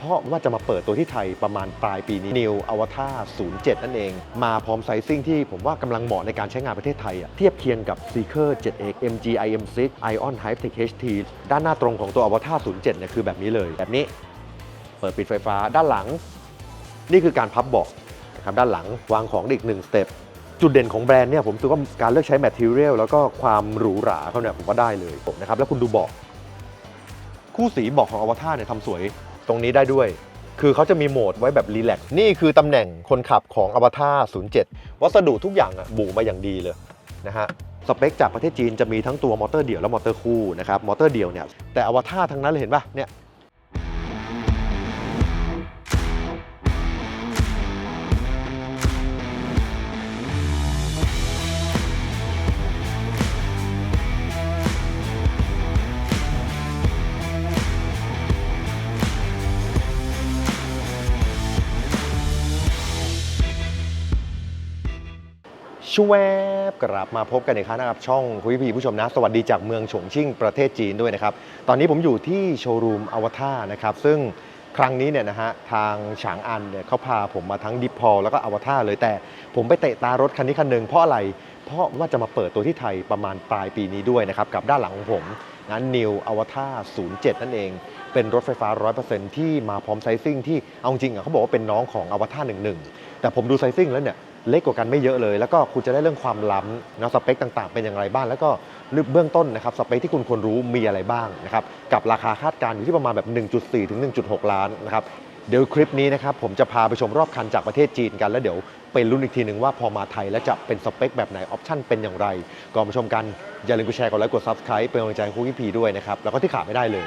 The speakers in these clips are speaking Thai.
เพราะว่าจะมาเปิดตัวที่ไทยประมาณปลายปีนี้ New Avatar 07 นั่นเอง มาพร้อมไซซิ่งที่ผมว่ากำลังเหมาะในการใช้งานประเทศไทยอะเทียบเคียงกับ Seeker 7X MG IM6 Ion Hypertech HT ด้านหน้าตรงของตัว Avatar 07 เนี่ยคือแบบนี้เลย แบบนี้เปิดปิดไฟฟ้าด้านหลัง นี่คือการพับเบาะนะครับด้านหลังวางของอีกหนึ่งสเต็ปจุดเด่นของแบรนด์เนี่ยผมรู้สึกว่าการเลือกใช้แมทเทอเรียลแล้วก็ความหรูหราเขาเนี่ยผมว่าได้เลยนะครับแล้วคุณดูเบาะคู่สีเบาะของอวตารเนี่ยทำสวย ตรงนี้ได้ด้วย คือเขาจะมีโหมดไว้แบบรีแลกซ์นี่คือตำแหน่งคนขับของอวตาร07 วัสดุทุกอย่างอะบูมาอย่างดีเลยนะฮะสเปคจากประเทศจีนจะมีทั้งตัวมอเตอร์เดี่ยวและมอเตอร์คู่นะครับมอเตอร์เดี่ยวเนี่ยแต่อวตารทั้งนั้นเลยเห็นป่ะเนี่ย ชวบกลับมาพบกันอีกครั้งนะครับช่องคุณพี่ผู้ชมนะ สวัสดีจากเมืองฉงชิ่งประเทศจีนด้วยนะครับ ตอนนี้ผมอยู่ที่โชว์รูมอวตารนะครับ ซึ่งครั้งนี้เนี่ยนะฮะทางฉางอันเนี่ยเขาพาผมมาทั้งดิพอลแล้วก็อวตารเลยแต่ผมไปเตะตารถคันนี้คันหนึ่งเพราะอะไร เพราะว่าจะมาเปิดตัวที่ไทยประมาณปลายปีนี้ด้วยนะครับ กับด้านหลังของผมนะ New Avatar 07 นั่นเอง เป็นรถไฟฟ้า 100%ที่มาพร้อมไซซิ่งที่เอาจริงอะเขาบอกว่าเป็นน้องของ Avatar 11 แต่ผมดูไซซิ่งแล้วเนี่ย เล็กกว่ากันไม่เยอะเลย แล้วก็คุณจะได้เรื่องความล้ำนะสเปคต่างๆ เป็นอย่างไรบ้าง แล้วก็เบื้องต้นนะครับสเปคที่คุณควรรู้มีอะไรบ้างนะครับกับราคาคาดการณ์อยู่ที่ประมาณแบบ 1.4 ถึง 1.6 ล้านนะครับเดี๋ยวคลิปนี้นะครับผมจะพาไปชมรอบคันจากประเทศจีนกัน แล้วเดี๋ยวเป็นรุ่นอีกทีหนึ่งว่าพอมาไทยแล้วจะเป็นสเปคแบบไหน ออปชั่นเป็นอย่างไร ก่อนมาชมกันอย่าลืมกดแชร์กดไลค์กด subscribe เป็นกำลังใจให้คุณพี่พีด้วยนะครับแล้วก็ที่ขาดไม่ได้เลย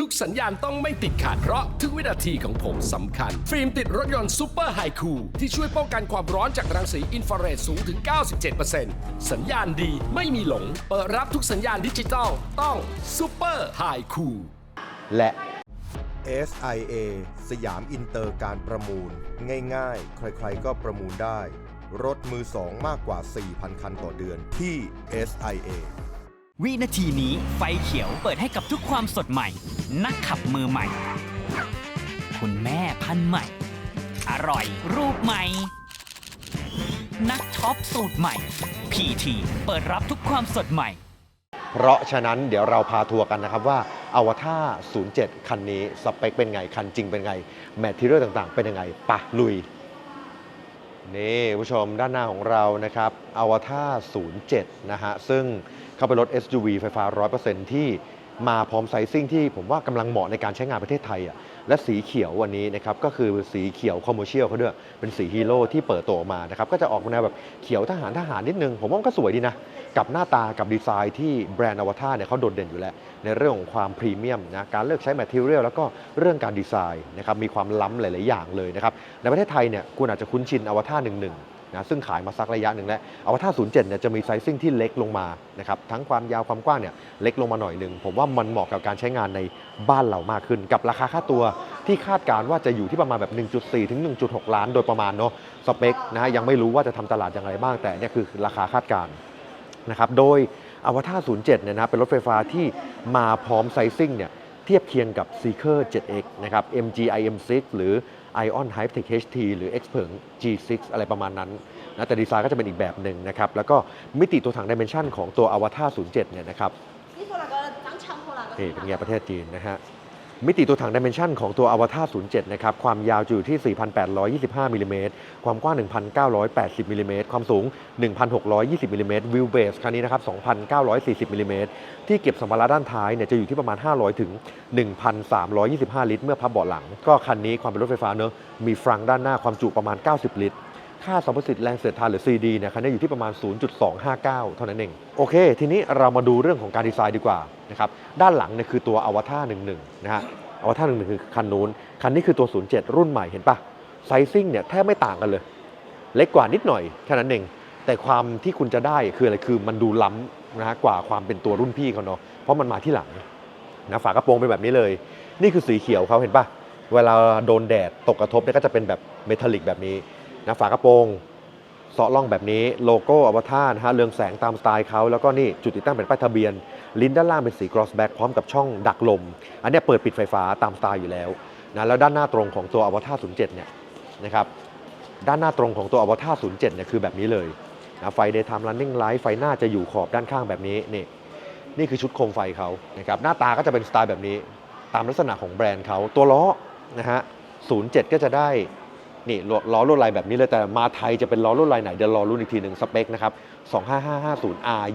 ทุกสัญญาณต้องไม่ติดขาดเพราะทุกวินาทีของผมสำคัญ ฟิล์มติดรถยนต์ซูเปอร์ไฮคูที่ช่วยป้องกันความร้อนจากรังสีอินฟราเรดสูงถึง 97%สัญญาณดีไม่มีหลง เปิดรับทุกสัญญาณดิจิตอลต้องซูเปอร์ไฮคูและ SIA สยามอินเตอร์การประมูล ง่ายๆ ใครๆก็ประมูลได้ รถมือสองมากกว่า 4,000 คันต่อเดือนที่ SIA วินาทีนี้ไฟเขียวเปิดให้กับทุกความสดใหม่ นักขับมือใหม่ คุณแม่พันใหม่ อร่อยรูปใหม่ นักช็อปสูตรใหม่ PT เปิดรับทุกความสดใหม่ เพราะฉะนั้นเดี๋ยวเราพาทัวร์กันนะครับว่าอวตาร07 คันนี้ สเปคเป็นไง คันจริงเป็นไง แมทเทียลต่างๆ เป็นยังไงปะลุย นี่ผู้ชมด้านหน้าของเรานะครับอวตาร07 นะฮะ ซึ่งเข้าไปรถ SUV ไฟฟ้า 100%ที่มาพร้อมไซซิ่งที่ผมว่ากำลังเหมาะในการใช้งานประเทศไทยอะ และสีเขียววันนี้นะครับก็คือสีเขียวคอมเมอร์เชียลเขาด้วยเป็นสีฮีโร่ที่เปิดตัวออกมานะครับก็จะออกมาแนวแบบเขียวทหารทหารนิดนึง ผมว่าก็สวยดีนะ กับหน้าตากับดีไซน์ที่แบรนด์อวตารเนี่ยเขาโดดเด่นอยู่แล้ว ในเรื่องของความพรีเมียมนะการเลือกใช้แมทเทียลแล้วก็เรื่องการดีไซน์นะครับมีความล้ำหลาย ๆ อย่างเลยนะครับในประเทศไทยเนี่ยคุณอาจจะคุ้นชินอวตารหนึ่ง นะซึ่งขายมาสักระยะหนึ่งแล้วเอาวตาร07เนี่ยจะมีไซซิ่งที่เล็กลงมานะครับทั้งความยาวความกว้างเนี่ยเล็กลงมาหน่อยหนึ่งผมว่ามันเหมาะกับการใช้งานในบ้านเรามากขึ้น กับราคาค่าตัวที่คาดการว่าจะอยู่ที่ประมาณแบบ 1.4 ถึง 1.6 ล้านโดยประมาณเนาะสเปคนะฮะยังไม่รู้ว่าจะทำตลาดอย่างไรบ้างแต่เนี่ยคือราคาคาดการนะครับโดยอวตาร07เนี่ยนะเป็นรถไฟฟ้าที่มาพร้อมไซซิ่งเนี่ย เทียบเคียงกับ Seeker 7X นะครับ MGI M6 หรือ Ion Hype Tech HT หรือ Xpeng G6 อะไรประมาณนั้นนะแต่ดีไซน์ก็จะเป็นอีกแบบหนึ่งนะครับ แล้วก็มิติตัวถังดิเมนชันของตัว Avatar 07 เนี่ยนะครับนี่เป็นไงประเทศจีนนะฮะ มิติตัวถังดิเมนชันของตัว Avatar 07 นะครับ ความยาวจะอยู่ที่ 4,825 มิลลิเมตร ความกว้าง 1,980 มิลลิเมตร ความสูง 1,620 มิลลิเมตร วิวเบสคันนี้นะครับ 2,940 มิลลิเมตร ที่เก็บสัมภาระด้านท้ายเนี่ยจะอยู่ที่ประมาณ 500 ถึง 1,325 ลิตร เมื่อพับเบาะหลัง ก็คันนี้ความเป็นรถไฟฟ้าเนอะมีฟรังด้านหน้าความจุประมาณ 90 ลิตร ค่าสัมประสิทธิ์แรงเสียดทานหรือ CD เนี่ยคันนี้อยู่ที่ประมาณ 0.259 เท่านั้นเอง โอเค ทีนี้เรามาดูเรื่องของการดีไซน์ดีกว่านะครับ ด้านหลังเนี่ยคือตัวอวตาร11 นะฮะ อวตาร11 คือคันนู้น คันนี้คือตัว 07 รุ่นใหม่เห็นปะไซซิ่งเนี่ยแทบไม่ต่างกันเลย เล็กกว่านิดหน่อยแค่นั้นเอง แต่ความที่คุณจะได้คืออะไรคือมันดูล้ำนะฮะกว่าความเป็นตัวรุ่นพี่เขาเนาะ เพราะมันมาที่หลังนะฝากระโปรงเป็นแบบนี้เลย นี่คือสีเขียวเขาเห็นปะเวลาโดนแดดตกกระทบเนี่ยก็จะเป็นแบบเมทัลลิกแบบนี้ นะฝากระโปรงเสาะล่องแบบนี้โลโก้อวตารนะฮะเรืองแสงตามสไตล์เขาแล้วก็นี่จุดติดตั้งเป็นป้ายทะเบียน ลิ้นด้านล่างเป็นสี crossback พร้อมกับช่องดักลม อันนี้เปิดปิดไฟฟ้าตามสไตล์อยู่แล้วนะแล้วด้านหน้าตรงของตัวอวตาร07เนี่ยนะครับด้านหน้าตรงของตัวอวตาร07เนี่ยคือแบบนี้เลยนะไฟ daytime running light ไฟหน้าจะอยู่ขอบด้านข้างแบบนี้นี่นี่คือชุดโคมไฟเขานะครับหน้าตาก็จะเป็นสไตล์แบบนี้ ตามลักษณะของแบรนด์เขาตัวล้อนะฮะ07 ก็จะได้ นี่ล้อลวดลายแบบนี้เลยแต่มาไทยจะเป็นล้อลวดลายไหน เดี๋ยวรอรุ่นอีกทีหนึ่งสเปคนะครับ 25550 R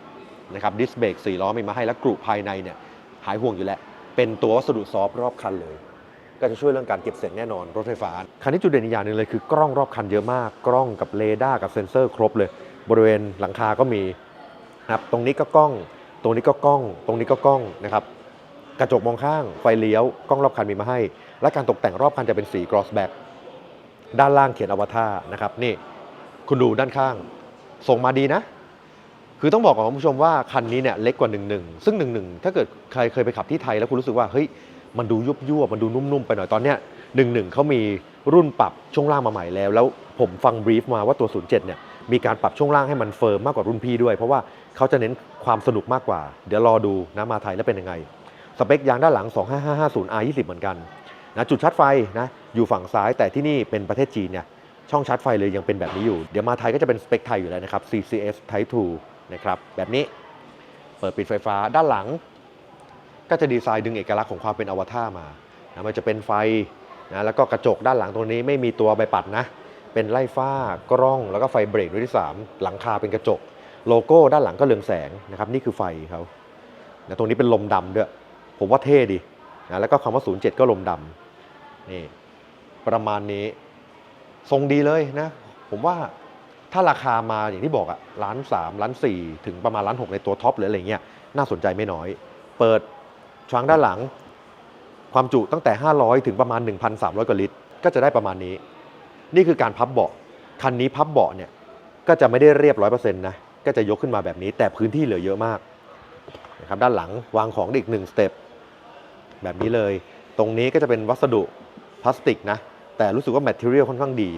20 นะครับดิสเบรก4ล้อมีมาให้แล้วกรุภายในเนี่ยหายห่วงอยู่แล้ว เป็นตัววัสดุซอฟรอบคันเลย ก็จะช่วยเรื่องการเก็บเสียงแน่นอนรถไฟฟ้า คันนี้จุดเด่นอีกอย่างหนึ่งเลยคือกล้องรอบคันเยอะมาก กล้องกับเรดาร์กับเซ็นเซอร์ครบเลย บริเวณหลังคาก็มีนะครับตรงนี้ก็กล้อง ตรงนี้ก็กล้อง ตรงนี้ก็กล้องนะครับกระจกมองข้างไฟเลี้ยวกล้องรอบคันมีมาให้ และการตกแต่งรอบคันจะเป็นสี gloss black ด้านล่างเขียนอวตารนะครับนี่คุณดูด้านข้างส่งมาดีนะ คือต้องบอกกับคุณผู้ชมว่าคันนี้เนี่ยเล็กกว่า11ซึ่ง11ถ้าเกิดใครเคยไปขับที่ไทยแล้วคุณรู้สึกว่าเฮ้ยมันดูยุบยั่วมันดูนุ่มๆไปหน่อยตอนเนี้ย11เขามีรุ่นปรับช่วงล่างมาใหม่แล้ว แล้วผมฟังบรีฟมาว่าตัว 07 เนี่ยมีการปรับช่วงล่างให้มันเฟิร์มมากกว่ารุ่นพี่ด้วย เพราะว่าเขาจะเน้นความสนุกมากกว่า เดี๋ยวรอดูนะมาไทยแล้วเป็นยังไง สเปคยางด้านหลัง 25550 R20 เหมือนกันนะจุดชาร์จไฟนะอยู่ฝั่งซ้ายแต่ที่นี่เป็นประเทศจีนเนี่ยช่องชาร์จไฟเลยยังเป็นแบบนี้อยู่ เดี๋ยวมาไทยก็จะเป็นสเปคไทยอยู่แล้วนะครับ CCS Type 2 นะครับแบบนี้เปิดปิดไฟฟ้าด้านหลัง ก็จะดีไซน์ดึงเอกลักษณ์ของความเป็นอวตารมานะมันจะเป็นไฟนะแล้วก็กระจกด้านหลังตรงนี้ไม่มีตัวใบปัดนะ เป็นไล่ฟ้ากล้องแล้วก็ไฟเบรกด้วยที่ 3 หลังคาเป็นกระจก โลโก้ด้านหลังก็เรืองแสงนะครับนี่คือไฟเขานะตรงนี้เป็นลมดำด้วย ผมว่าเท่ดีนะแล้วก็คำว่า 07 ก็ลมดำนี่ ประมาณนี้ ทรงดีเลยนะ ผมว่าถ้าราคามาอย่างที่บอกอะล้านสามล้านสี่ถึงประมาณล้านหกในตัวท็อปหรืออะไรเงี้ยน่าสนใจไม่น้อย เปิดช้างด้านหลัง ความจุตั้งแต่ 500 ถึงประมาณ 1,300กว่าลิตร ก็จะได้ประมาณนี้ นี่คือการพับเบาะคันนี้พับเบาะเนี่ยก็จะไม่ได้เรียบร้อยเปอร์เซ็นต์นะก็จะยกขึ้นมาแบบนี้ แต่พื้นที่เหลือเยอะมากนะครับด้านหลังวางของอีกหนึ่งสเต็ปแบบนี้เลย ตรงนี้ก็จะเป็นวัสดุพลาสติกนะ แต่รู้สึกว่าแมทเทียลค่อนข้างดี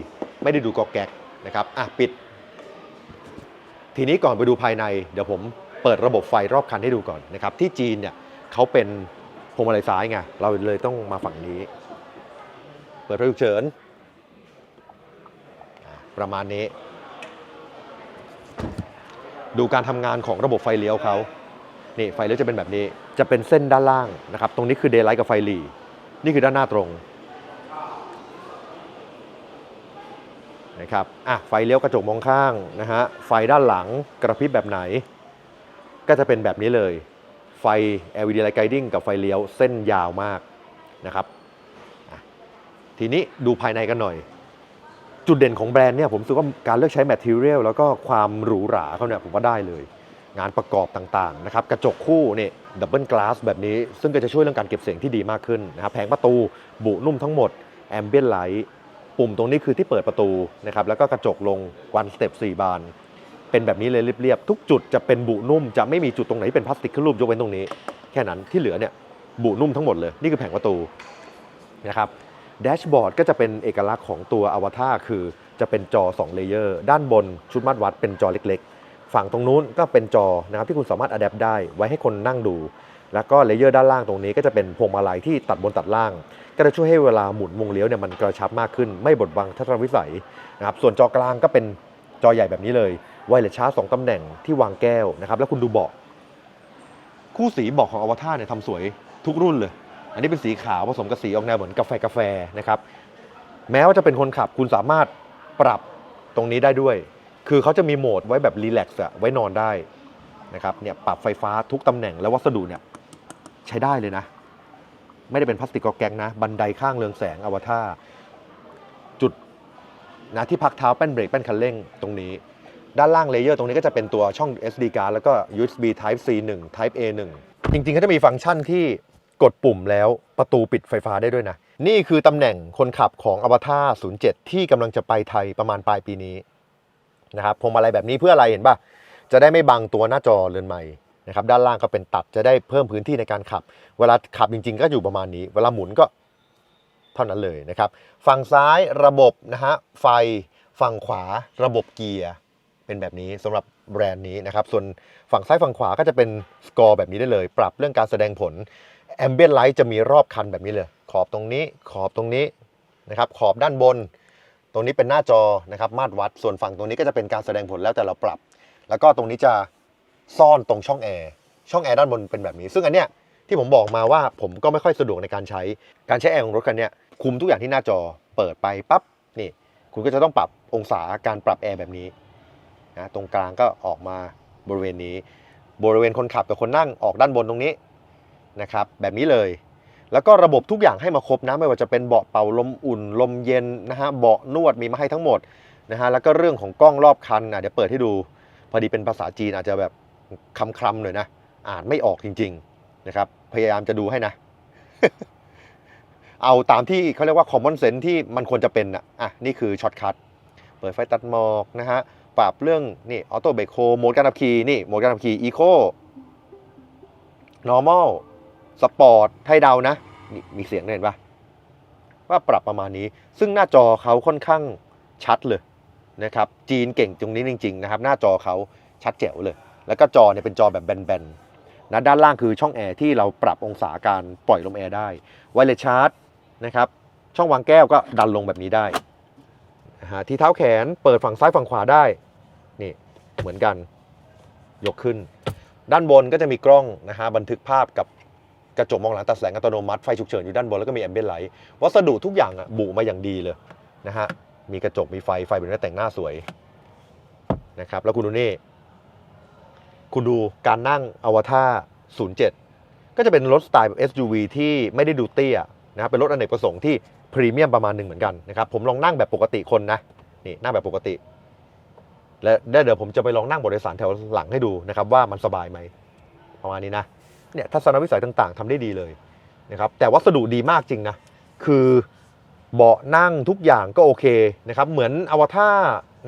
ไม่ได้ดูกอกแกกนะครับอะปิด ทีนี้ก่อนไปดูภายใน เดี๋ยวผมเปิดระบบไฟรอบคันให้ดูก่อนนะครับ ที่จีนเนี่ยเขาเป็นพวงมาลัยซ้ายไงเราเลยต้องมาฝั่งนี้ เปิดไฟฉุกเฉินประมาณนี้ ดูการทำงานของระบบไฟเลี้ยวเขานี่ไฟเลี้ยวจะเป็นแบบนี้ จะเป็นเส้นด้านล่างนะครับ ตรงนี้คือเดย์ไลท์กับไฟหลี นี่คือด้านหน้าตรง นะครับอะไฟเลี้ยวกระจกมองข้างนะฮะไฟด้านหลังกระพริบแบบไหน ก็จะเป็นแบบนี้เลย ไฟ LED light guiding กับไฟเลี้ยวเส้นยาวมากนะครับทีนี้ดูภายในกันหน่อย จุดเด่นของแบรนด์เนี่ยผมรู้สึกว่าการเลือกใช้แมทเทียลแล้วก็ความหรูหราเขาเนี่ยผมว่าได้เลย งานประกอบต่างๆนะครับกระจกคู่เนี่ยดับเบิลกลาสแบบนี้ ซึ่งก็จะช่วยเรื่องการเก็บเสียงที่ดีมากขึ้นนะครับแผงประตูบุนุ่มทั้งหมดแอมเบียนไลท์ ปุ่มตรงนี้คือที่เปิดประตูนะครับแล้วก็กระจกลงวันสเต็ป4บาน เป็นแบบนี้เลยเรียบๆทุกจุดจะเป็นบุนุ่ม จะไม่มีจุดตรงไหนที่เป็นพลาสติกขึ้นรูปยกเว้นตรงนี้ แค่นั้นที่เหลือเนี่ยบุนุ่มทั้งหมดเลยนี่คือแผงประตูนะครับแดชบอร์ดก็จะเป็นเอกลักษณ์ของตัวอวตารคือจะเป็นจอ2เลเยอร์ด้านบนชุดมาตรวัดเป็นจอเล็ก ๆ ฝั่งตรงนู้นก็เป็นจอนะครับที่คุณสามารถอัดแอปได้ไว้ให้คนนั่งดู แล้วก็เลเยอร์ด้านล่างตรงนี้ก็จะเป็นพวงมาลัยที่ตัดบนตัดล่าง ก็จะช่วยให้เวลาหมุนวงเลี้ยวเนี่ยมันกระชับมากขึ้น ไม่บดบังทัศนวิสัยนะครับส่วนจอกลางก็เป็นจอใหญ่แบบนี้เลยไวเลสชาร์จสองตำแหน่งที่วางแก้วนะครับแล้วคุณดูเบาะคู่สีเบาะของอวตารเนี่ยทำสวยทุกรุ่นเลย อันนี้เป็นสีขาวผสมกับสีออกแนวเหมือนกาแฟกาแฟนะครับแม้ว่าจะเป็นคนขับคุณสามารถปรับตรงนี้ได้ด้วย คือเขาจะมีโหมดไว้แบบรีแลกซ์อะไว้นอนได้นะครับเนี่ยปรับไฟฟ้าทุกตำแหน่งและวัสดุเนี่ย ใช้ได้เลยนะ ไม่ได้เป็นพลาสติกกอแกงนะ บันไดข้างเรืองแสงอวตารจุดนะที่พักเท้าแป้นเบรกแป้นคันเร่งตรงนี้ ด้านล่างเลเยอร์ตรงนี้ก็จะเป็นตัวช่อง SD card แล้วก็ USB Type C 1 Type A 1จริงๆเขาจะมีฟังก์ชันที่กดปุ่มแล้วประตูปิดไฟฟ้าได้ด้วยนะ นี่คือตำแหน่งคนขับของอวตาร07 ที่กำลังจะไปไทยประมาณปลายปีนี้นะครับพวงมาลัยแบบนี้เพื่ออะไรเห็นป่ะจะได้ไม่บังตัวหน้าจอเรือนใหม่ นะครับด้านล่างก็เป็นตัดจะได้เพิ่มพื้นที่ในการขับ เวลาขับจริง ๆ ก็อยู่ประมาณนี้ เวลาหมุนก็เท่านั้นเลยนะครับ ฝั่งซ้ายระบบนะฮะไฟฝั่งขวาระบบเกียร์เป็นแบบนี้สำหรับแบรนด์นี้นะครับ ส่วนฝั่งซ้ายฝั่งขวาก็จะเป็นสกอร์แบบนี้ได้เลย ปรับเรื่องการแสดงผลแอมเบียนไลท์จะมีรอบคันแบบนี้เลย ขอบตรงนี้ขอบตรงนี้นะครับ ขอบด้านบน ตรงนี้เป็นหน้าจอนะครับ มาตรวัด ส่วนฝั่งตรงนี้ก็จะเป็นการแสดงผลแล้วแต่เราปรับ แล้วก็ตรงนี้จะ ซ่อนตรงช่องแอร์ช่องแอร์ด้านบนเป็นแบบนี้ ซึ่งอันเนี้ยที่ผมบอกมาว่าผมก็ไม่ค่อยสะดวกในการใช้ การใช้แอร์ของรถคันเนี้ยคุมทุกอย่างที่หน้าจอเปิดไปปั๊บนี่คุณก็จะต้องปรับองศาการปรับแอร์แบบนี้นะตรงกลางก็ออกมาบริเวณนี้ บริเวณคนขับกับคนนั่งออกด้านบนตรงนี้นะครับแบบนี้เลย แล้วก็ระบบทุกอย่างให้มาครบนะไม่ว่าจะเป็นเบาะเป่าลมอุ่นลมเย็นนะฮะเบาะนวดมีมาให้ทั้งหมดนะฮะแล้วก็เรื่องของกล้องรอบคันนะเดี๋ยวเปิดให้ดู พอดีเป็นภาษาจีนอาจจะแบบ คำคลำๆหน่อยนะ อ่านไม่ออกจริง ๆนะครับ พยายามจะดูให้นะ เอาตามที่เขาเรียกว่า common sense ที่มันควรจะเป็นอะอะ นี่คือช็อตคัทเปิดไฟตัดหมอกนะฮะ ปรับเรื่องนี่ออโต้เบรกโฮโหมดการขับขี่นี่โหมดการขับขี่ eco normal สปอร์ตให้เดานะนี่มีเสียงด้เห็นปะว่าปรับประมาณนี้ ซึ่งหน้าจอเขาค่อนข้างชัดเลยนะครับ จีนเก่งตรงนี้จริง ๆ นะครับ หน้าจอเขาชัดแจ๋วเลย แล้วก็จอเนี่ยเป็นจอแบบแบนๆนะด้านล่างคือช่องแอร์ที่เราปรับองศาการปล่อยลมแอร์ได้ไวเลสชาร์จนะครับช่องวางแก้วก็ดันลงแบบนี้ได้นะฮะที่เท้าแขนเปิดฝั่งซ้ายฝั่งขวาได้นี่เหมือนกันยกขึ้น ด้านบนก็จะมีกล้องนะฮะบันทึกภาพกับกระจกมองหลังตัดแสงอัตโนมัติไฟฉุกเฉินอยู่ด้านบนแล้วก็มีแอมเบียนไลท์วัสดุทุกอย่างอะบุมาอย่างดีเลยนะฮะมีกระจกมีไฟไฟแบบนี้แต่งหน้าสวยนะครับแล้วคุณดูนี่ คุณดูการนั่งอวตาร07 ก็จะเป็นรถสไตล์แบบ SUV ที่ไม่ได้ดูเตี้ยนะครับเป็นรถอเนกประสงค์ที่พรีเมียมประมาณหนึ่งเหมือนกันนะครับผมลองนั่งแบบปกติคนนะนี่นั่งแบบปกติ และเดี๋ยวผมจะไปลองนั่งบนโดยสารแถวหลังให้ดูนะครับว่ามันสบายไหมประมาณนี้นะเนี่ยทัศนวิสัยต่างๆทำได้ดีเลยนะครับแต่วัสดุดีมากจริงนะคือเบาะนั่งทุกอย่างก็โอเคนะครับเหมือนอวตาร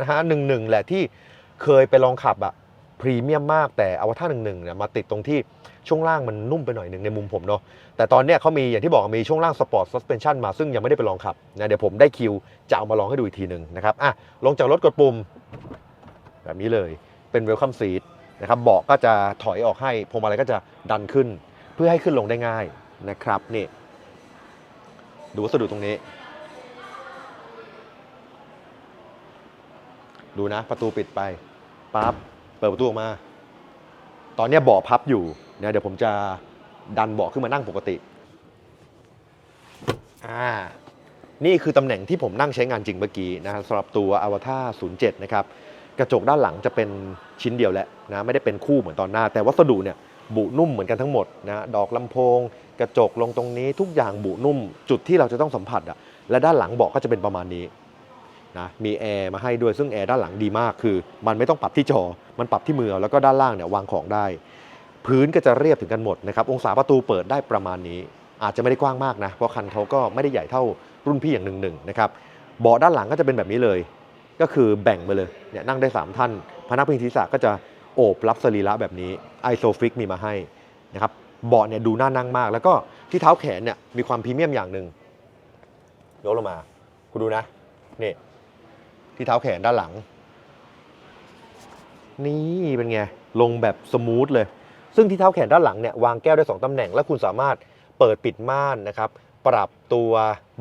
นะฮะหนึ่งหนึ่งแหละที่เคยไปลองขับอะ พรีเมียมมากแต่อวตารหนึ่งหนึ่งเนี่ยมาติดตรงที่ช่วงล่างมันนุ่มไปหน่อยหนึ่งในมุมผมเนาะแต่ตอนเนี้ยเขามีอย่างที่บอกมีช่วงล่างสปอร์ตซัสเพนชั่นมาซึ่งยังไม่ได้ไปลองขับนะเดี๋ยวผมได้คิวจะเอามาลองให้ดูอีกทีหนึ่งนะครับอะลงจากรถกดปุ่ม แบบนี้เลยเป็นเวลคัมซีทนะครับเบาะก็จะถอยออกให้พวงมาลัยก็จะดันขึ้น เพื่อให้ขึ้นลงได้ง่ายนะครับนี่ดูวัสดุตรงนี้ ดูนะประตูปิดไปปั๊บ ปิดประตูออกมา ตอนนี้เบาะพับอยู่นะเดี๋ยวผมจะดันเบาะขึ้นมานั่งปกติอ่านี่คือตำแหน่งที่ผมนั่งใช้งานจริงเมื่อกี้นะครับสำหรับตัว Avatar 07 นะครับ กระจกด้านหลังจะเป็นชิ้นเดียวแหละนะไม่ได้เป็นคู่เหมือนตอนหน้า แต่วัสดุเนี่ยบุนุ่มเหมือนกันทั้งหมดนะดอกลำโพง กระจกลงตรงนี้ทุกอย่างบุนุ่ม จุดที่เราจะต้องสัมผัสอะและด้านหลังเบาะก็จะเป็นประมาณนี้ นะมีแอร์มาให้ด้วยซึ่งแอร์ด้านหลังดีมากคือ มันไม่ต้องปรับที่จอ มันปรับที่มือแล้วก็ด้านล่างเนี่ยวางของได้ พื้นก็จะเรียบถึงกันหมดนะครับองศาประตูเปิดได้ประมาณนี้ อาจจะไม่ได้กว้างมากนะเพราะคันเขาก็ไม่ได้ใหญ่เท่ารุ่นพี่อย่างหนึ่งหนึ่งนะครับเบาะด้านหลังก็จะเป็นแบบนี้เลย ก็คือแบ่งไปเลยเนี่ยนั่งได้ 3 ท่าน พนักพิงศีรษะก็จะโอบรับสรีระแบบนี้ไอโซฟิกมีมาให้นะครับเบาะเนี่ยดูน่านั่งมาก แล้วก็ที่เท้าแขนเนี่ยมีความพรีเมียมอย่างหนึ่งยกลงมา คุณดูนะนี่ ที่เท้าแขนด้านหลัง นี่เป็นไง ลงแบบสมูทเลย ซึ่งที่เท้าแขนด้านหลังเนี่ยวางแก้วได้ 2 ตำแหน่ง และคุณสามารถเปิดปิดม่านนะครับ ปรับตัว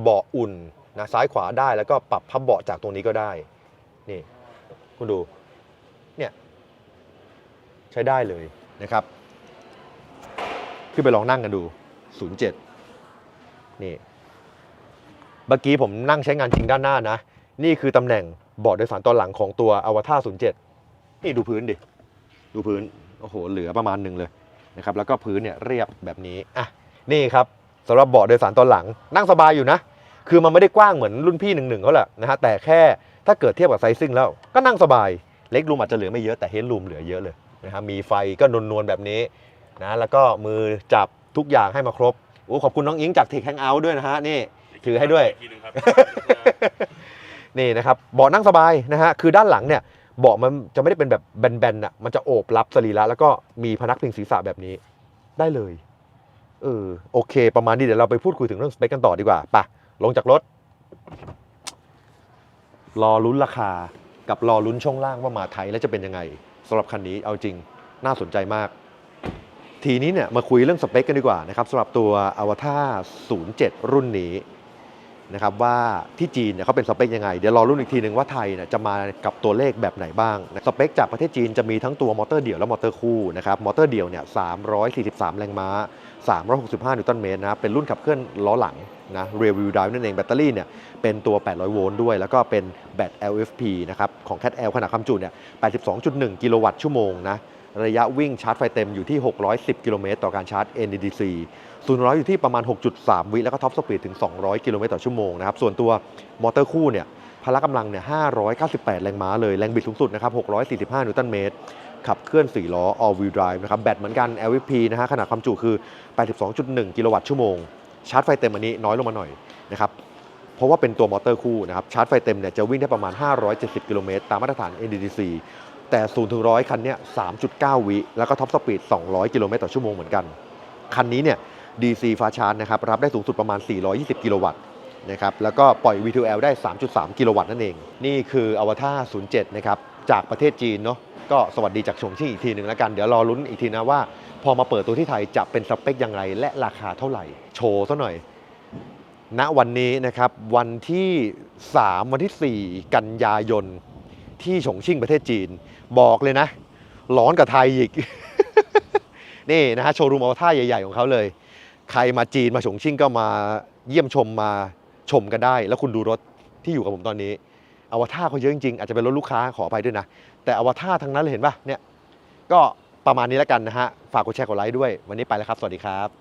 เบาะอุ่นนะซ้ายขวาได้แล้วก็ปรับพับเบาะจากตรงนี้ก็ได้ นี่ คุณดู เนี่ย ใช้ได้เลยนะครับ ขึ้นไปลองนั่งกันดู 07 นี่ เมื่อกี้ผมนั่งใช้งานจริงด้านหน้านะ นี่คือตำแหน่ง เบาะโดยสารตอนหลังของตัว Avatar 07นี่ดูพื้นดิ ดูพื้น โอ้โห เหลือประมาณหนึ่งเลยนะครับ แล้วก็พื้นเนี่ยเรียบแบบนี้ อะ นี่ครับสำหรับเบาะโดยสารตอนหลัง นั่งสบายอยู่นะ คือมันไม่ได้กว้างเหมือนรุ่นพี่หนึ่งหนึ่งเขาแหละนะฮะ แต่แค่ถ้าเกิดเทียบกับไซซิ่งแล้ว ก็นั่งสบาย เล็กรูมอาจจะเหลือไม่เยอะ แต่เฮดรูมเหลือเยอะเลยนะครับมีไฟก็นวลๆแบบนี้นะ แล้วก็มือจับทุกอย่างให้มาครบ โอ้ ขอบคุณน้องอิงจากเทคแฮงเอาท์ด้วยนะฮะ นี่ ถือให้ด้วย นี่นะครับเบาะนั่งสบายนะฮะคือด้านหลังเนี่ยเบาะมันจะไม่ได้เป็นแบบแบนๆอะมันจะโอบรับสรีระแล้วก็มีพนักพิงศีรษะแบบนี้ได้เลยเออโอเค ประมาณนี้เดี๋ยวเราไปพูดคุยถึงเรื่องสเปคกันต่อดีกว่าปะลงจากรถ รอลุ้นราคากับรอลุ้นช่วงล่างว่ามาไทยแล้วจะเป็นยังไงสำหรับคันนี้เอาจริงน่าสนใจมาก ทีนี้เนี่ยมาคุยเรื่องสเปคกันดีกว่านะครับสำหรับตัว a v a t a r 07 รุ่นนี้ นะครับว่าที่จีนเนี่ยเขาเป็นสเปคยังไง เดี๋ยวรอรุ่นอีกทีหนึ่งว่าไทยเนี่ยจะมากับตัวเลขแบบไหนบ้างสเปคจากประเทศจีนจะมีทั้งตัวมอเตอร์เดี่ยวและมอเตอร์คู่นะครับมอเตอร์เดี่ยวเนี่ย343 แรงม้า 365 นิวตันเมตรนะเป็นรุ่นขับเคลื่อนล้อหลังนะเรียวิวด i นั่นเองแบตเตอรี่เนี่ยเป็นตัว 800 โวลต์ด้วย แล้วก็เป็นแบต LFP นะครับของ Cat L ขนาดความจุเนี่ย 82.1 กิโลวัตต์ชั่วโมงนะระยะวิ่งชาร์จไฟเต็มอยู่ที่ 610 กิโลเมตรต่อการชาร์จ NEDC ศูนย์ร้อยอยู่ที่ประมาณ 6.3 วิแล้วก็ท็อปสปีดถึง 200 กิโลเมตรต่อชั่วโมงนะครับ ส่วนตัวมอเตอร์คู่เนี่ยพละกำลังเนี่ย 598 แรงม้าเลย แรงบิดสูงสุดนะครับ 645 นิวตันเมตร ขับเคลื่อน 4 ล้อ all wheel drive นะครับ แบตเหมือนกัน LVP นะฮะ ขนาดความจุคือ 82.1 กิโลวัตต์ชั่วโมง ชาร์จไฟเต็มอันนี้น้อยลงมาหน่อยนะครับ เพราะว่าเป็นตัวมอเตอร์คู่นะครับ ชาร์จไฟเต็มเนี่ยจะวิ่งได้ประมาณ 570 กิโลเมตร ตามมาตรฐาน NEDC แต่ 0 ถึง 100 คันเนี้ย3.9 วิ แล้วก็ท็อปสปีด 200 กิโลเมตรต่อชั่วโมงเหมือนกัน คันนี้เนี่ย DC ฟาชาร์จนะครับรับได้สูงสุดประมาณ 420 กิโลวัตต์นะครับแล้วก็ปล่อย V2L ได้ 3.3 กิโลวัตต์นั่นเอง นี่คือ a v a t a r 07 นะครับ จากประเทศจีนเนาะก็สวัสดีจากชงชิ่งอีกทีหนึ่งแล้วกัน เดี๋ยวรอลุ้นอีกทีนะว่า พอมาเปิดตัวที่ไทยจะเป็นสเปคยังไงและราคาเท่าไหร่ โชว์ซะหน่อย ณวันนี้นะครับ วันที่ 3 วันที่ 4 กันยายน ที่ฉงชิ่งประเทศจีน บอกเลยนะ ร้อนกับไทยอีก นี่นะฮะโชว์รูมอวตารใหญ่ ๆ ของเขาเลย ใครมาจีนมาฉงชิ่งก็มาเยี่ยมชมมาชมกันได้ แล้วคุณดูรถที่อยู่กับผมตอนนี้อวตารเขาเยอะจริงๆอาจจะเป็นรถลูกค้าขอไปด้วยนะ แต่อวตารทั้งนั้นเลยเห็นป่ะเนี่ยก็ประมาณนี้แล้วกันนะฮะ ฝากกดแชร์กดไลค์ด้วย วันนี้ไปแล้วครับ สวัสดีครับ